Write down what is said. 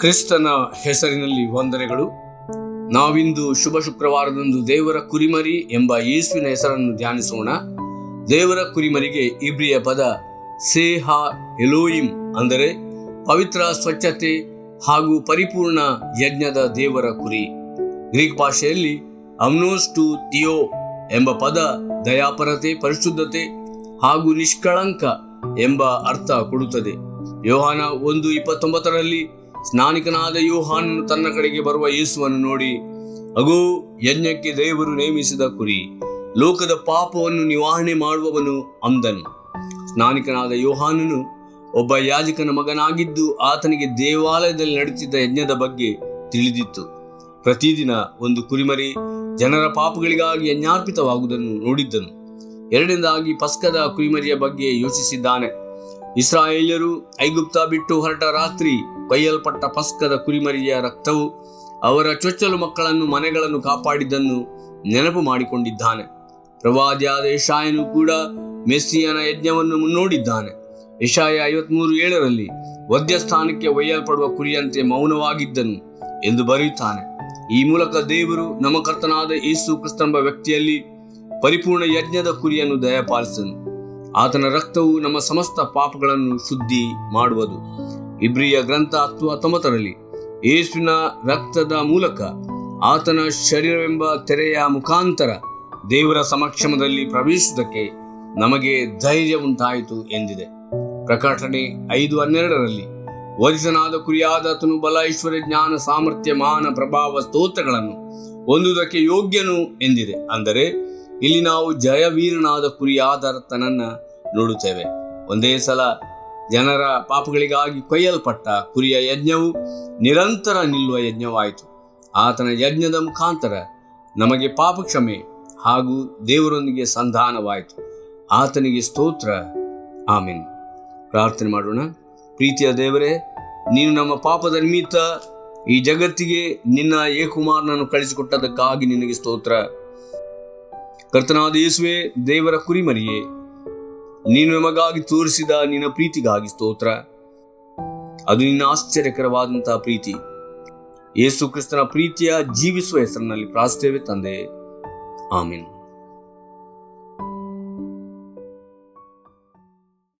ಕ್ರಿಸ್ತನ ಹೆಸರಿನಲ್ಲಿ ವಂದನೆಗಳು. ನಾವಿಂದು ಶುಭ ಶುಕ್ರವಾರದಂದು ದೇವರ ಕುರಿಮರಿ ಎಂಬ ಯೇಸುವಿನ ಹೆಸರನ್ನು ಧ್ಯಾನಿಸೋಣ. ದೇವರ ಕುರಿಮರಿಗೆ ಇಬ್ರಿಯ ಪದ ಸೇಹ ಎಲೋಯಿಂ ಅಂದರೆ ಪವಿತ್ರ ಸ್ವಚ್ಛತೆ ಹಾಗೂ ಪರಿಪೂರ್ಣ ಯಜ್ಞದ ದೇವರ ಕುರಿ. ಗ್ರೀಕ್ ಭಾಷೆಯಲ್ಲಿ ಅಮ್ನೋಸ್ ಟು ಥಿಯೋ ಎಂಬ ಪದ ದಯಾಪರತೆ, ಪರಿಶುದ್ಧತೆ ಹಾಗೂ ನಿಷ್ಕಳಂಕ ಎಂಬ ಅರ್ಥ ಕೊಡುತ್ತದೆ. ಯೋಹಾನ ಒಂದು ಇಪ್ಪತ್ತೊಂಬತ್ತರಲ್ಲಿ ಸ್ನಾನಿಕನಾದ ಯೋಹಾನನು ತನ್ನ ಕಡೆಗೆ ಬರುವ ಯೇಸುವನ್ನು ನೋಡಿ, ಅಗೋ, ಯಜ್ಞಕ್ಕೆ ದೇವರು ನೇಮಿಸಿದ ಕುರಿ, ಲೋಕದ ಪಾಪವನ್ನು ನಿವಾರಣೆ ಮಾಡುವವನು ಅಂದನು. ಸ್ನಾನಿಕನಾದ ಯೋಹಾನನು ಒಬ್ಬ ಯಾಜಕನ ಮಗನಾಗಿದ್ದು ಆತನಿಗೆ ದೇವಾಲಯದಲ್ಲಿ ನಡೆಯುತ್ತಿದ್ದ ಯಜ್ಞದ ಬಗ್ಗೆ ತಿಳಿದಿತ್ತು. ಪ್ರತಿದಿನ ಒಂದು ಕುರಿಮರಿ ಜನರ ಪಾಪಗಳಿಗಾಗಿ ಯಜ್ಞಾರ್ಪಿತವಾಗುವುದನ್ನು ನೋಡಿದ್ದನು. ಎರಡನೇದಾಗಿ ಪಸ್ಕದ ಕುರಿಮರಿಯ ಬಗ್ಗೆ ಯೋಚಿಸಿದ್ದಾನೆ. ಇಸ್ರಾಯೇಲ್ಯರು ಐಗುಪ್ತ ಬಿಟ್ಟು ಹೊರಟ ರಾತ್ರಿ ಕೊಯ್ಯಲ್ಪಟ್ಟ ಪಸ್ಕದ ಕುರಿಮರಿಯ ರಕ್ತವು ಅವರ ಚೊಚ್ಚಲು ಮಕ್ಕಳನ್ನು ಮನೆಗಳನ್ನು ಕಾಪಾಡಿದ್ದನ್ನು ನೆನಪು ಮಾಡಿಕೊಂಡಿದ್ದಾನೆ. ಪ್ರವಾದಿಯಾದ ಯಶಾಯನು ಕೂಡ ಮೆಸ್ಸಿಯನ ಯಜ್ಞವನ್ನು ಮುನ್ನೋಡಿದ್ದಾನೆ. ಯಶಾಯ ಐವತ್ಮೂರು ಏಳರಲ್ಲಿ ವದ್ಯಸ್ಥಾನಕ್ಕೆ ಒಯ್ಯಲ್ಪಡುವ ಕುರಿಯಂತೆ ಮೌನವಾಗಿದ್ದನು ಎಂದು ಬರೆಯುತ್ತಾನೆ. ಈ ಮೂಲಕ ದೇವರು ನಮ್ಮ ಕರ್ತನಾದ ಯೇಸು ಕ್ರಿಸ್ತಂಬ ವ್ಯಕ್ತಿಯಲ್ಲಿ ಪರಿಪೂರ್ಣ ಯಜ್ಞದ ಕುರಿಯನ್ನು ದಯಪಾಲಿಸನು. ಆತನ ರಕ್ತವು ನಮ್ಮ ಸಮಸ್ತ ಪಾಪಗಳನ್ನು ಶುದ್ಧಿ ಮಾಡುವುದು. ಇಬ್ರಿಯ ಗ್ರಂಥ ಹತ್ತು ಹತ್ತೊಂಬತ್ತರಲ್ಲಿ ಯೇಸುವಿನ ರಕ್ತದ ಮೂಲಕ ಆತನ ಶರೀರವೆಂಬ ತೆರೆಯ ಮುಖಾಂತರ ದೇವರ ಸಮಕ್ಷಮದಲ್ಲಿ ಪ್ರವೇಶಿಸುವುದಕ್ಕೆ ನಮಗೆ ಧೈರ್ಯ ಉಂಟಾಯಿತು ಎಂದಿದೆ. ಪ್ರಕಟಣೆ ಐದು ಹನ್ನೆರಡರಲ್ಲಿ, ವರಿಸನಾದ ಕುರಿಯಾದಾತನು ಬಲ ಐಶ್ವರ್ಯ ಜ್ಞಾನ ಸಾಮರ್ಥ್ಯ ಮಾನ ಪ್ರಭಾವ ಸ್ತೋತ್ರಗಳನ್ನು ಹೊಂದುವುದಕ್ಕೆ ಯೋಗ್ಯನು ಎಂದಿದೆ. ಅಂದರೆ, ಇಲ್ಲಿ ನಾವು ಜಯವೀರನಾದ ಕುರಿಯಾದರ್ತನನ್ನ ನೋಡುತ್ತೇವೆ. ಒಂದೇ ಸಲ ಜನರ ಪಾಪಗಳಿಗಾಗಿ ಕೊಯ್ಯಲ್ಪಟ್ಟ ಕುರಿಯ ಯಜ್ಞವು ನಿರಂತರ ನಿಲ್ಲುವ ಯಜ್ಞವಾಯಿತು. ಆತನ ಯಜ್ಞದ ಮುಖಾಂತರ ನಮಗೆ ಪಾಪ ಕ್ಷಮೆ ಹಾಗೂ ದೇವರೊಂದಿಗೆ ಸಂಧಾನವಾಯಿತು. ಆತನಿಗೆ ಸ್ತೋತ್ರ. ಆಮೇನ್. ಪ್ರಾರ್ಥನೆ ಮಾಡೋಣ. ಪ್ರೀತಿಯ ದೇವರೇ, ನೀನು ನಮ್ಮ ಪಾಪದ ನಿಮಿತ್ತ ಈ ಜಗತ್ತಿಗೆ ನಿನ್ನ ಏಕುಮಾರನನ್ನು ಕಳಿಸಿಕೊಟ್ಟದಕ್ಕಾಗಿ ನಿನಗೆ ಸ್ತೋತ್ರ. ಕರ್ತನಾದ ಯೇಸುವೆ, ದೇವರ ಕುರಿಮರಿಯೇ ನೀನು ನಮಗಾಗಿ ತೋರಿಸಿದ ನಿನ್ನ ಪ್ರೀತಿಗಾಗಿ ಸ್ತೋತ್ರ. ಅದು ನಿನ್ನ ಆಶ್ಚರ್ಯಕರವಾದಂತಹ ಪ್ರೀತಿ. ಯೇಸು ಕ್ರಿಸ್ತನ ಪ್ರೀತಿಯ ಜೀವಿಸುವ ಹೆಸರಿನಲ್ಲಿ ಪ್ರಾಸ್ತೇವೆ ತಂದೆ. ಆಮೀನ್.